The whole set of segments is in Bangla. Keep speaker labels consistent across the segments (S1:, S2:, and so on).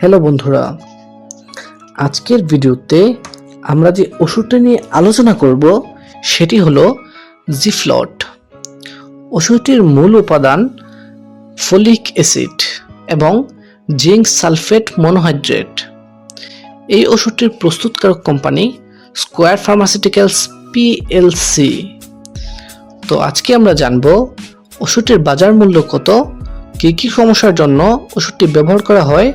S1: হ্যালো বন্ধুরা, আজকের ভিডিওতে আমরা যে ওষুধটা নিয়ে আলোচনা করব সেটি হলো জিফ্লট। ওষুধটির মূল উপাদান ফলিক অ্যাসিড এবং জিঙ্ক সালফেট মনোহাইড্রেট। এই ওষুধটির প্রস্তুতকারক কোম্পানি স্কোয়ার ফার্মাসিউটিক্যালস পিএলসি। তো আজকে আমরা জানব ওষুধটির বাজার মূল্য কত, কী কী সমস্যার জন্য ওষুধটি ব্যবহার করা হয়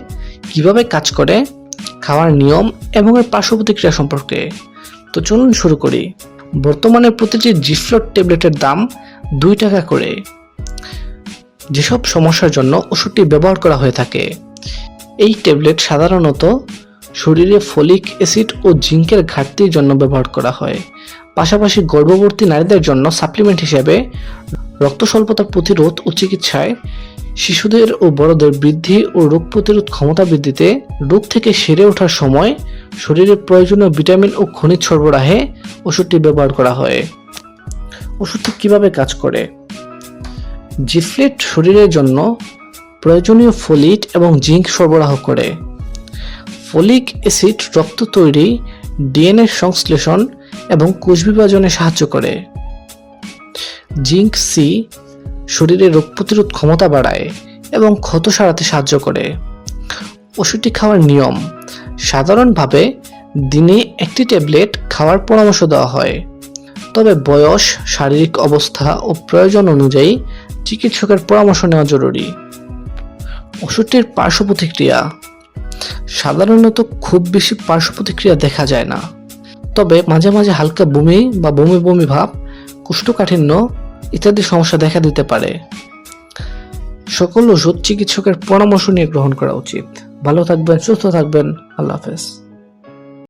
S1: কীভাবে কাজ করে, খাওয়ার নিয়ম এবং এর পার্শ্ব প্রতিক্রিয়া সম্পর্কে। তো চলুন শুরু করি। বর্তমানে প্রতিটি জিফ্লট ট্যাবলেটের দাম দুই টাকা করে। যেসব সমস্যার জন্য ওষুধটি ব্যবহার করা হয়ে থাকে, এই ট্যাবলেট সাধারণত শরীরে ফলিক অ্যাসিড ও জিঙ্কের ঘাটতির জন্য ব্যবহার করা হয়। পাশাপাশি গর্ভবর্তী নারীদের জন্য সাপ্লিমেন্ট হিসেবে রক্ত স্বল্পতা প্রতিরোধ ও চিকিৎসায় শিশুদের ও বড়দের বৃদ্ধি ও রোগ প্রতিরোধ ক্ষমতা বৃদ্ধিতে রোগ থেকে সেরে ওঠার সময় শরীরের প্রয়োজনীয় ভিটামিন ও খনিজ সরবরাহে ওষুধটি ব্যবহার করা হয়। ওষুধটি কীভাবে কাজ করে? জিফলেট শরীরের জন্য প্রয়োজনীয় ফলিট এবং জিঙ্ক সরবরাহ করে। ফলিক অ্যাসিড রক্ত তৈরি, ডিএনএ সংশ্লেষণ এবং কোষ বিভাজনে সাহায্য করে। জিঙ্ক সি শরীরে রোগ প্রতিরোধ ক্ষমতা বাড়ায় এবং ক্ষত সারাতে সাহায্য করে। ওষুধটি খাওয়ার নিয়ম। সাধারণভাবে দিনে একটি ট্যাবলেট খাওয়ার পরামর্শ দেওয়া হয়। তবে বয়স, শারীরিক অবস্থা ও প্রয়োজন অনুযায়ী চিকিৎসকের পরামর্শ নেওয়া জরুরি। ওষুধটির পার্শ্ব প্রতিক্রিয়া। সাধারণত খুব বেশি পার্শ্ব প্রতিক্রিয়া দেখা যায় না। তবে মাঝে মাঝে হালকা বমি বা বমি বমি ভাব, কোষ্ঠকাঠিন্য ইত্যাদি সমস্যা দেখা দিতে পারে। সকল ওষুধ চিকিৎসকের পরামর্শ নিয়ে গ্রহণ করা উচিত। ভালো থাকবেন, সুস্থ থাকবেন। আল্লাহ হাফেজ।